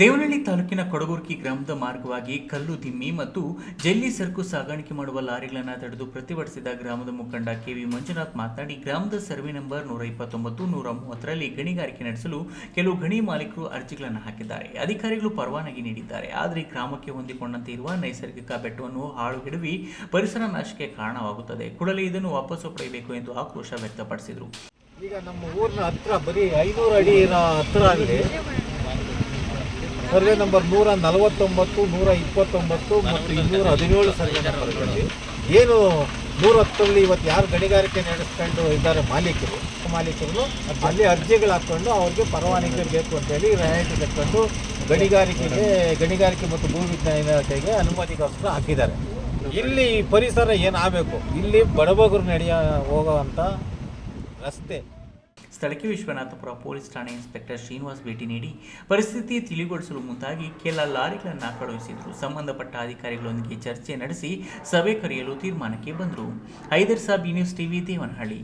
ದೇವನಹಳ್ಳಿ ತಾಲೂಕಿನ ಕೊಡಗುರ್ಕಿ ಗ್ರಾಮದ ಮಾರ್ಗವಾಗಿ ಕಲ್ಲು ದಿಮ್ಮಿ ಮತ್ತು ಜಲ್ಲಿ ಸರಕು ಸಾಗಾಣಿಕೆ ಮಾಡುವ ಲಾರಿಗಳನ್ನು ತಡೆದು ಪ್ರತಿಭಟಿಸಿದ ಗ್ರಾಮದ ಮುಖಂಡ ಕೆವಿ ಮಂಜುನಾಥ್ ಮಾತನಾಡಿ, ಗ್ರಾಮದ ಸರ್ವೆ ನಂಬರ್ ನೂರ ಇಪ್ಪತ್ತೊಂಬತ್ತು, ನೂರ ಮೂವತ್ತರಲ್ಲಿ ಗಣಿಗಾರಿಕೆ ನಡೆಸಲು ಕೆಲವು ಗಣಿ ಮಾಲೀಕರು ಅರ್ಜಿಗಳನ್ನು ಹಾಕಿದ್ದಾರೆ. ಅಧಿಕಾರಿಗಳು ಪರವಾನಗಿ ನೀಡಿದ್ದಾರೆ. ಆದರೆ ಗ್ರಾಮಕ್ಕೆ ಹೊಂದಿಕೊಂಡಂತೆ ಇರುವ ನೈಸರ್ಗಿಕ ಬೆಟ್ಟವನ್ನು ಹಾಳುಗೆಡವಿ ಪರಿಸರ ನಾಶಕ್ಕೆ ಕಾರಣವಾಗುತ್ತದೆ. ಕೂಡಲೇ ಇದನ್ನು ವಾಪಸ್ಸು ಪಡೆಯಬೇಕು ಎಂದು ಆಕ್ರೋಶ ವ್ಯಕ್ತಪಡಿಸಿದರು. ಈಗ ನಮ್ಮ ಊರಿನ ಹತ್ರ ಬರೀ ಐನೂರು ಅಡಿ ಹತ್ರ ಆಗಲಿ ಸರ್ವೆ ನಂಬರ್ ನೂರ ನಲವತ್ತೊಂಬತ್ತು, ನೂರ ಇಪ್ಪತ್ತೊಂಬತ್ತು ಮತ್ತು ಇನ್ನೂರ ಹದಿನೇಳು ಸರ್ವೆ ನಂಬರ್ಗಳಲ್ಲಿ ಏನು ನೂರ ಹತ್ತರಲ್ಲಿ ಇವತ್ತು ಯಾರು ಗಣಿಗಾರಿಕೆ ನಡೆಸ್ಕೊಂಡು ಇದ್ದಾರೆ ಮಾಲೀಕರು ಮಾಲೀಕರು ಅಲ್ಲಿ ಅರ್ಜಿಗಳು ಹಾಕ್ಕೊಂಡು ಅವ್ರಿಗೆ ಪರವಾನಗಿ ಬೇಕು ಅಂತೇಳಿ ರಿಯಾಯಿತಿ ತಕ್ಕೊಂಡು ಗಣಿಗಾರಿಕೆಗೆ, ಗಣಿಗಾರಿಕೆ ಮತ್ತು ಭೂ ವಿಜ್ಞಾನತೆಗೆ ಅನುಮತಿಗೋಸ್ಕರ ಹಾಕಿದ್ದಾರೆ. ಇಲ್ಲಿ ಪರಿಸರ ಏನಾಗಬೇಕು ಇಲ್ಲಿ ಬಡಬಗರು ನಡೆಯ ಹೋಗುವಂಥ ರಸ್ತೆ. ಸ್ಥಳಕ್ಕೆ ವಿಶ್ವನಾಥಪುರ ಪೊಲೀಸ್ ಠಾಣೆ ಇನ್ಸ್ಪೆಕ್ಟರ್ ಶ್ರೀನಿವಾಸ್ ಭೇಟಿ ನೀಡಿ ಪರಿಸ್ಥಿತಿ ತಿಳಿಗೊಳಿಸಲು ಮುಂದಾಗಿ ಕೆಲ ಲಾರಿಗಳನ್ನು ಕಳುಹಿಸಿದರು. ಸಂಬಂಧಪಟ್ಟ ಅಧಿಕಾರಿಗಳೊಂದಿಗೆ ಚರ್ಚೆ ನಡೆಸಿ ಸಭೆ ಕರೆಯಲು ತೀರ್ಮಾನಕ್ಕೆ ಬಂದರು. Haidar Sab news TV, Devanahalli.